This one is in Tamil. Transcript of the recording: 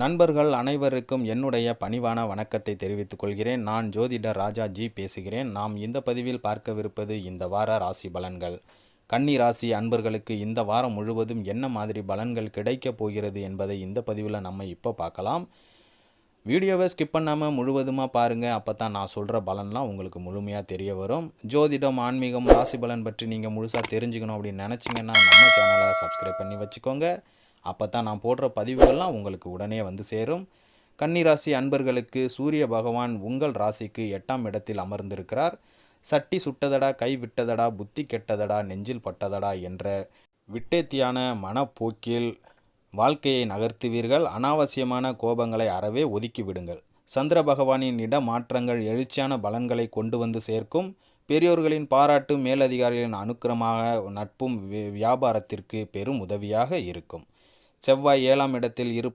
நண்பர்கள் அனைவருக்கும் என்னுடைய பணிவான வணக்கத்தை தெரிவித்துக் கொள்கிறேன். நான் ஜோதிடர் ராஜா ஜி பேசுகிறேன். நாம் இந்த பதிவில் பார்க்கவிருப்பது இந்த வார ராசி பலன்கள். கன்னி ராசி அன்பர்களுக்கு இந்த வாரம் முழுவதும் என்ன மாதிரி பலன்கள் கிடைக்கப் போகிறது என்பதை இந்த பதிவில் நம்ம இப்போ பார்க்கலாம். வீடியோவை ஸ்கிப் பண்ணாமல் முழுவதுமாக பாருங்கள் அப்போ தான் நான் சொல்கிற பலன்லாம் உங்களுக்கு முழுமையாக தெரிய வரும். ஜோதிடம் ஆன்மீகம் ராசி பலன் பற்றி நீங்கள் முழுசாக தெரிஞ்சுக்கணும் அப்படின்னு நினச்சிங்கன்னா நம்ம சேனலை சப்ஸ்கிரைப் பண்ணி வச்சுக்கோங்க. அப்போ தான் நான் போடுற பதிவுகள்லாம் உங்களுக்கு உடனே வந்து சேரும். கன்னிராசி அன்பர்களுக்கு சூரிய பகவான் உங்கள் ராசிக்கு எட்டாம் இடத்தில் அமர்ந்திருக்கிறார். சட்டி சுட்டதடா கை விட்டதடா புத்தி கெட்டதடா நெஞ்சில் பட்டதடா என்ற விட்டேத்தியான மனப்போக்கில் வாழ்க்கையை நகர்த்துவீர்கள். அனாவசியமான கோபங்களை அறவே ஒதுக்கி விடுங்கள். சந்திர பகவானின் இடமாற்றங்கள் எழுச்சியான பலன்களை கொண்டு வந்து சேர்க்கும். பெரியோர்களின் பாராட்டு மேலதிகாரிகளின் அனுக்கிரமாக நட்பும் வியாபாரத்திற்கு பெரும் உதவியாக இருக்கும். செவ்வாய் ஏழாம் இடத்தில் இரு